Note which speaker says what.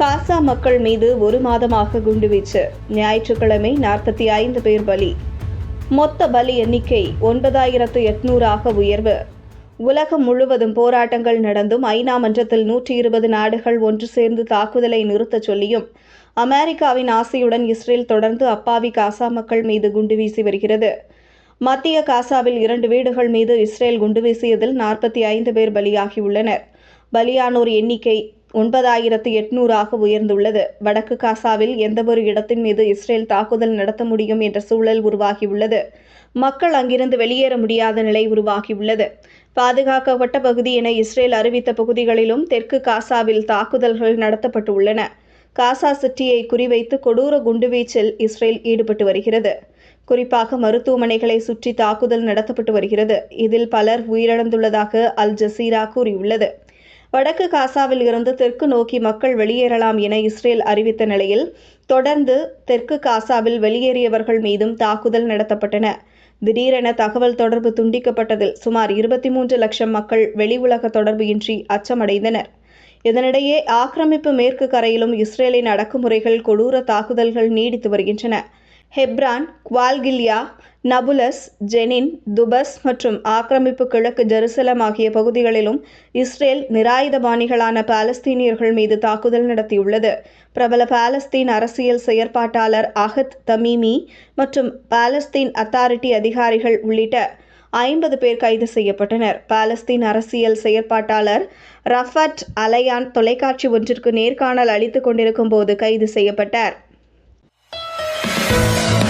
Speaker 1: காசா மக்கள் மீது ஒரு மாதமாக குண்டுவீச்சு. ஞாயிற்றுக்கிழமை நாற்பத்தி ஐந்து பேர் பலி. மொத்த பலி எண்ணிக்கை ஒன்பதாயிரத்து எட்நூறாக உயர்வு. உலகம் முழுவதும் போராட்டங்கள் நடந்தும் ஐநா மன்றத்தில் நூற்றி இருபது நாடுகள் ஒன்று சேர்ந்து தாக்குதலை நிறுத்தச் சொல்லியும் அமெரிக்காவின் ஆசையுடன் இஸ்ரேல் தொடர்ந்து அப்பாவி காசா மக்கள் மீது குண்டு வீசி வருகிறது. மத்திய காசாவில் இரண்டு வீடுகள் மீது இஸ்ரேல் குண்டு வீசியதில் நாற்பத்தி ஐந்து பேர் பலியாகியுள்ளனர். பலியானோர் எண்ணிக்கை ஒன்பதாயிரத்து எட்நூறாக உயர்ந்துள்ளது. வடக்கு காசாவில் எந்தவொரு இடத்தின் மீது இஸ்ரேல் தாக்குதல் நடத்த முடியும் என்ற சூழல் உருவாகியுள்ளது. மக்கள் அங்கிருந்து வெளியேற முடியாத நிலை உருவாகியுள்ளது. பாதுகாக்கப்பட்ட பகுதி என இஸ்ரேல் அறிவித்த பகுதிகளிலும் தெற்கு காசாவில் தாக்குதல்கள் நடத்தப்பட்டுள்ளன. காசா சிட்டியை குறிவைத்து கொடூர குண்டுவீச்சில் இஸ்ரேல் ஈடுபட்டு வருகிறது. குறிப்பாக மருத்துவமனைகளை சுற்றி தாக்குதல் நடத்தப்பட்டு வருகிறது. இதில் பலர் உயிரிழந்துள்ளதாக அல் ஜசீரா கூறியுள்ளது. வடக்கு காசாவில் இருந்து தெற்கு நோக்கி மக்கள் வெளியேறலாம் என இஸ்ரேல் அறிவித்த நிலையில் தொடர்ந்து தெற்கு காசாவில் வெளியேறியவர்கள் மீதும் தாக்குதல் நடத்தப்பட்டன. திடீரென தகவல் தொடர்பு துண்டிக்கப்பட்டதில் சுமார் இருபத்தி மூன்று லட்சம் மக்கள் வெளி உலக தொடர்பு இன்றி அச்சமடைந்தனர். இதனிடையே ஆக்கிரமிப்பு மேற்கு கரையிலும் இஸ்ரேலின் அடக்குமுறைகள் கொடூர தாக்குதல்கள் நீடித்து வருகின்றன. ஹெப்ரான் குவால்கில்யா நபுலஸ் ஜெனின் துபஸ் மற்றும் ஆக்கிரமிப்பு கிழக்கு ஜெருசலம் ஆகிய பகுதிகளிலும் இஸ்ரேல் நிராயுதபாணிகளான பாலஸ்தீனியர்கள் மீது தாக்குதல் நடத்தியுள்ளது. பிரபல பாலஸ்தீன் அரசியல் செயற்பாட்டாளர் அஹத் தமீமி மற்றும் பாலஸ்தீன் அத்தாரிட்டி அதிகாரிகள் உள்ளிட்ட ஐம்பது பேர் கைது செய்யப்பட்டனர். பாலஸ்தீன் அரசியல் செயற்பாட்டாளர் ரஃபட் அலையான் தொலைக்காட்சி ஒன்றிற்கு நேர்காணல் அளித்துக் கொண்டிருக்கும் போது கைது செய்யப்பட்டார். Thank you.